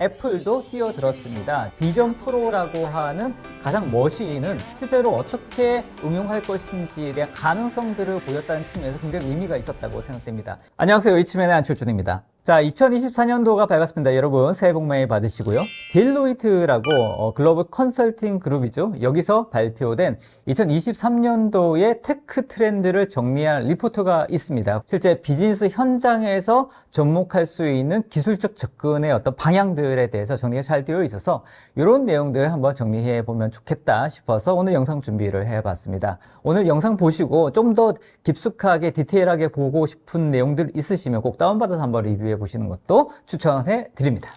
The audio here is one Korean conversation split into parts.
애플도 뛰어들었습니다. 비전 프로라고 하는 가장 머신은 실제로 어떻게 응용할 것인지에 대한 가능성들을 보였다는 측면에서 굉장히 의미가 있었다고 생각됩니다. 안녕하세요. 이치맨의 안철준입니다. 자, 2024년도가 밝았습니다. 여러분 새해 복 많이 받으시고요. 딜로이트라고 어, 글로벌 컨설팅 그룹이죠. 여기서 발표된 2023년도의 테크 트렌드를 정리한 리포트가 있습니다. 실제 비즈니스 현장에서 접목할 수 있는 기술적 접근의 어떤 방향들에 대해서 정리가 잘 되어 있어서 이런 내용들을 한번 정리해 보면 좋겠다 싶어서 오늘 영상 준비를 해 봤습니다. 오늘 영상 보시고 좀 더 깊숙하게 디테일하게 보고 싶은 내용들 있으시면 꼭 다운받아서 한번 리뷰해 보시는 것도 추천해 드립니다.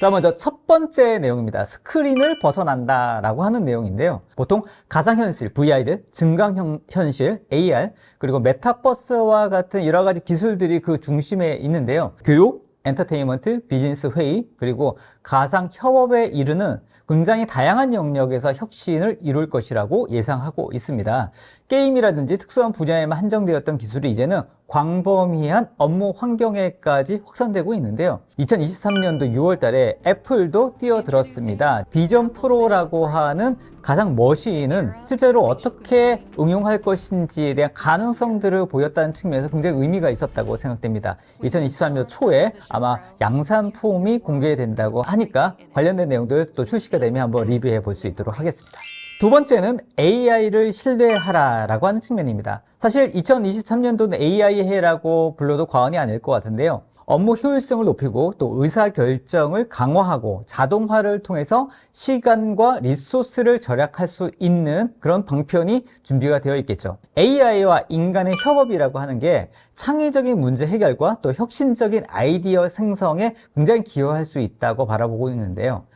자, 먼저 첫 번째 내용입니다. 스크린을 벗어난다 라고 하는 내용인데요. 보통 가상현실, VR을, 증강현실, AR, 그리고 메타버스와 같은 여러 가지 기술들이 그 중심에 있는데요. 교육, 엔터테인먼트, 비즈니스 회의, 그리고 가상 협업에 이르는 굉장히 다양한 영역에서 혁신을 이룰 것이라고 예상하고 있습니다. 게임이라든지 특수한 분야에만 한정되었던 기술이 이제는 광범위한 업무 환경에까지 확산되고 있는데요. 2023년도 6월 달에 애플도 뛰어들었습니다. 비전 프로라고 하는 가상 머신은 실제로 어떻게 응용할 것인지에 대한 가능성들을 보였다는 측면에서 굉장히 의미가 있었다고 생각됩니다. 2023년 초에 아마 양산품이 공개된다고 하니까 관련된 내용들 또 출시가 되면 한번 리뷰해 볼 수 있도록 하겠습니다. 두 번째는 AI를 신뢰하라라고 하는 측면입니다. 사실 2023년도는 AI 해라고 불러도 과언이 아닐 것 같은데요. 업무 효율성을 높이고 또 의사 결정을 강화하고 자동화를 통해서 시간과 리소스를 절약할 수 있는 그런 방편이 준비가 되어 있겠죠. AI와 인간의 협업이라고 하는 게 창의적인 문제 해결과 또 혁신적인 아이디어 생성에 굉장히 기여할 수 있다고 바라보고 있는데요.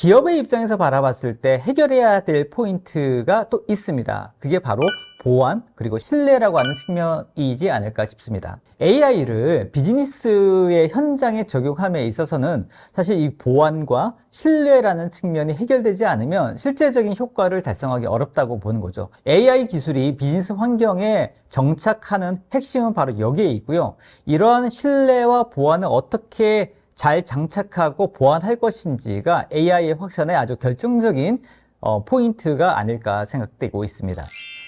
기업의 입장에서 바라봤을 때 해결해야 될 포인트가 또 있습니다. 그게 바로 보안 그리고 신뢰라고 하는 측면이지 않을까 싶습니다. AI를 비즈니스의 현장에 적용함에 있어서는 사실 이 보안과 신뢰라는 측면이 해결되지 않으면 실제적인 효과를 달성하기 어렵다고 보는 거죠. AI 기술이 비즈니스 환경에 정착하는 핵심은 바로 여기에 있고요. 이러한 신뢰와 보안을 어떻게 잘 장착하고 보완할 것인지가 AI의 확산에 아주 결정적인 어, 포인트가 아닐까 생각되고 있습니다.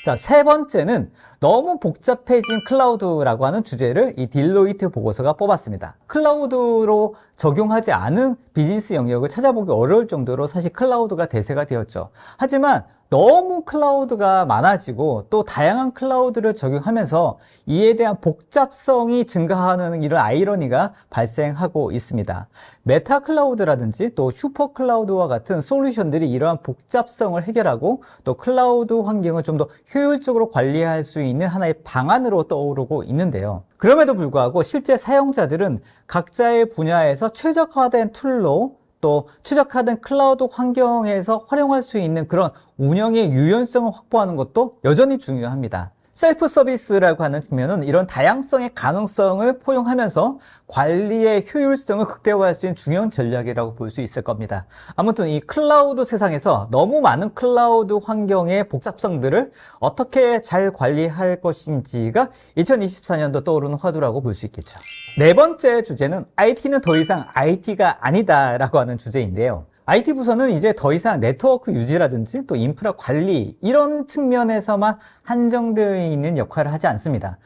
자, 세 번째는 너무 복잡해진 클라우드라고 하는 주제를 이 딜로이트 보고서가 뽑았습니다. 클라우드로 적용하지 않은 비즈니스 영역을 찾아보기 어려울 정도로 사실 클라우드가 대세가 되었죠. 하지만 너무 클라우드가 많아지고 또 다양한 클라우드를 적용하면서 이에 대한 복잡성이 증가하는 이런 아이러니가 발생하고 있습니다. 메타 클라우드라든지 또 슈퍼 클라우드와 같은 솔루션들이 이러한 복잡성을 해결하고 또 클라우드 환경을 좀 더 효율적으로 관리할 수 있는 하나의 방안으로 떠오르고 있는데요. 그럼에도 불구하고 실제 사용자들은 각자의 분야에서 최적화된 툴로 또 최적화된 클라우드 환경에서 활용할 수 있는 그런 운영의 유연성을 확보하는 것도 여전히 중요합니다. 셀프 서비스라고 하는 측면은 이런 다양성의 가능성을 포용하면서 관리의 효율성을 극대화할 수 있는 중요한 전략이라고 볼 수 있을 겁니다. 아무튼 이 클라우드 세상에서 너무 많은 클라우드 환경의 복잡성들을 어떻게 잘 관리할 것인지가 2024년도 떠오르는 화두라고 볼 수 있겠죠. 네 번째 주제는 IT는 더 이상 IT가 아니다라고 하는 주제인데요. IT 부서는 이제 더 이상 네트워크 유지라든지 또 인프라 관리 이런 측면에서만 한정되어 있는 역할을 하지 않습니다.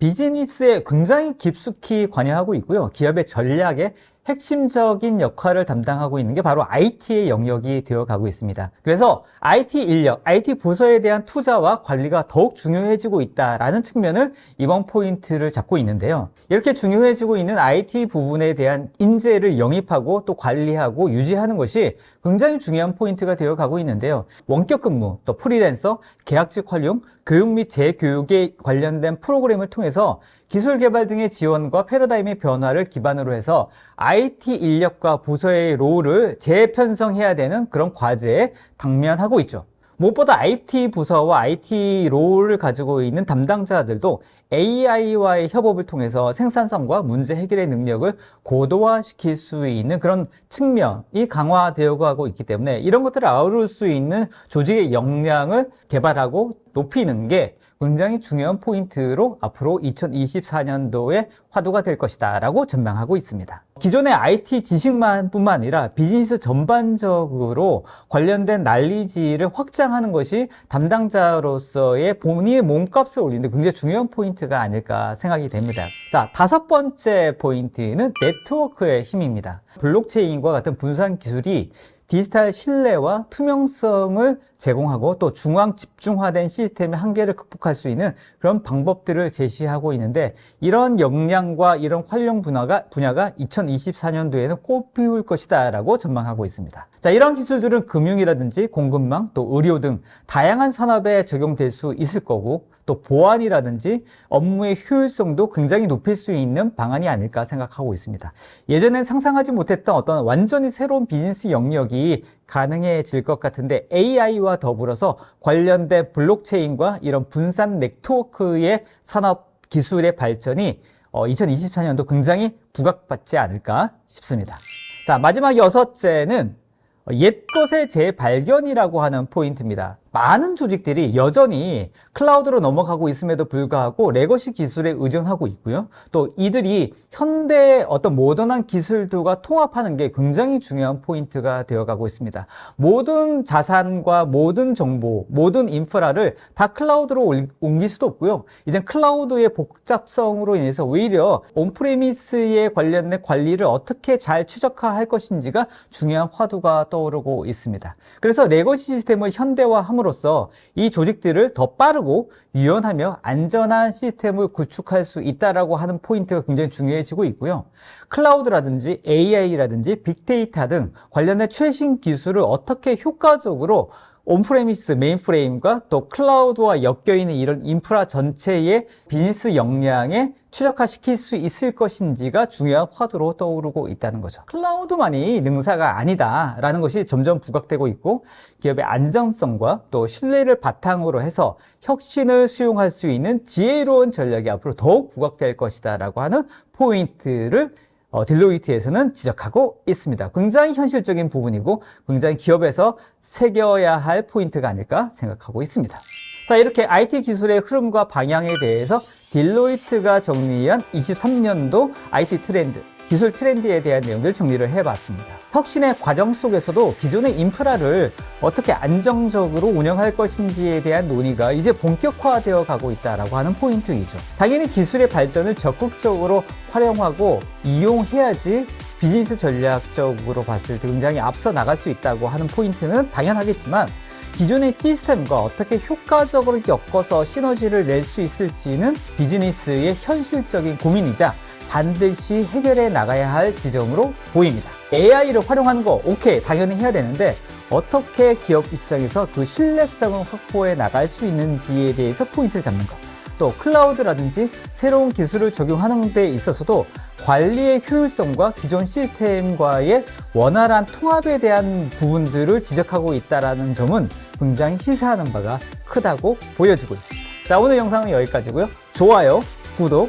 비즈니스에 굉장히 깊숙이 관여하고 있고요. 기업의 전략에 핵심적인 역할을 담당하고 있는 게 바로 IT의 영역이 되어 가고 있습니다. 그래서 IT 인력, IT 부서에 대한 투자와 관리가 더욱 중요해지고 있다라는 측면을 이번 포인트를 잡고 있는데요. 이렇게 중요해지고 있는 IT 부분에 대한 인재를 영입하고 또 관리하고 유지하는 것이 굉장히 중요한 포인트가 되어 가고 있는데요. 원격 근무, 또 프리랜서, 계약직 활용, 교육 및 재교육에 관련된 프로그램을 통해서 기술 개발 등의 지원과 패러다임의 변화를 기반으로 해서 IT 인력과 부서의 롤을 재편성해야 되는 그런 과제에 당면하고 있죠. 무엇보다 IT 부서와 IT 롤을 가지고 있는 담당자들도 AI와의 협업을 통해서 생산성과 문제 해결의 능력을 고도화시킬 수 있는 그런 측면이 강화되어 가고 있기 때문에 이런 것들을 아우를 수 있는 조직의 역량을 개발하고 높이는 게 굉장히 중요한 포인트로 앞으로 2024년도에 화두가 될 것이다 라고 전망하고 있습니다. 기존의 IT 지식만 뿐만 아니라 비즈니스 전반적으로 관련된 난리지를 확장하는 것이 담당자로서의 본인의 몸값을 올리는데 굉장히 중요한 포인트가 아닐까 생각이 됩니다. 자, 다섯 번째 포인트는 네트워크의 힘입니다. 블록체인과 같은 분산 기술이 디지털 신뢰와 투명성을 제공하고 또 중앙 집중화된 시스템의 한계를 극복할 수 있는 그런 방법들을 제시하고 있는데 이런 역량과 이런 활용 분야가, 분야가 2024년도에는 꽃피울 것이다 라고 전망하고 있습니다. 자, 이런 기술들은 금융이라든지 공급망 또 의료 등 다양한 산업에 적용될 수 있을 거고 또 보안이라든지 업무의 효율성도 굉장히 높일 수 있는 방안이 아닐까 생각하고 있습니다. 예전엔 상상하지 못했던 어떤 완전히 새로운 비즈니스 영역이 가능해질 것 같은데 AI와 더불어서 관련된 블록체인과 이런 분산 네트워크의 산업 기술의 발전이 2024년도 굉장히 부각받지 않을까 싶습니다. 자, 마지막 여섯째는 옛것의 재발견이라고 하는 포인트입니다. 많은 조직들이 여전히 클라우드로 넘어가고 있음에도 불구하고 레거시 기술에 의존하고 있고요. 또 이들이 현대의 어떤 모던한 기술들과 통합하는 게 굉장히 중요한 포인트가 되어가고 있습니다. 모든 자산과 모든 정보, 모든 인프라를 다 클라우드로 옮길 수도 없고요. 이제 클라우드의 복잡성으로 인해서 오히려 온프레미스에 관련된 관리를 어떻게 잘 최적화할 것인지가 중요한 화두가 떠오르고 있습니다. 그래서 레거시 시스템을 현대화함으로 함으로써 이 조직들을 더 빠르고 유연하며 안전한 시스템을 구축할 수 있다라고 하는 포인트가 굉장히 중요해지고 있고요. 클라우드라든지 AI라든지 빅데이터 등 관련된 최신 기술을 어떻게 효과적으로 온프레미스 메인프레임과 또 클라우드와 엮여 있는 이런 인프라 전체의 비즈니스 역량에 최적화시킬 수 있을 것인지가 중요한 화두로 떠오르고 있다는 거죠. 클라우드만이 능사가 아니다라는 것이 점점 부각되고 있고 기업의 안정성과 또 신뢰를 바탕으로 해서 혁신을 수용할 수 있는 지혜로운 전략이 앞으로 더욱 부각될 것이다라고 하는 포인트를 어, 딜로이트에서는 지적하고 있습니다. 굉장히 현실적인 부분이고 굉장히 기업에서 새겨야 할 포인트가 아닐까 생각하고 있습니다. 자, 이렇게 IT 기술의 흐름과 방향에 대해서 딜로이트가 정리한 23년도 IT 트렌드, 기술 트렌드에 대한 내용들 정리를 해봤습니다. 혁신의 과정 속에서도 기존의 인프라를 어떻게 안정적으로 운영할 것인지에 대한 논의가 이제 본격화되어 가고 있다라고 하는 포인트이죠. 당연히 기술의 발전을 적극적으로 활용하고 이용해야지 비즈니스 전략적으로 봤을 때 굉장히 앞서 나갈 수 있다고 하는 포인트는 당연하겠지만 기존의 시스템과 어떻게 효과적으로 엮어서 시너지를 낼 수 있을지는 비즈니스의 현실적인 고민이자 반드시 해결해 나가야 할 지점으로 보입니다. AI를 활용하는 거 오케이 당연히 해야 되는데 어떻게 기업 입장에서 그 신뢰성을 확보해 나갈 수 있는지에 대해서 포인트를 잡는 것. 또 클라우드라든지 새로운 기술을 적용하는 데 있어서도 관리의 효율성과 기존 시스템과의 원활한 통합에 대한 부분들을 지적하고 있다는 점은 굉장히 시사하는 바가 크다고 보여지고 있습니다. 자, 오늘 영상은 여기까지고요. 좋아요, 구독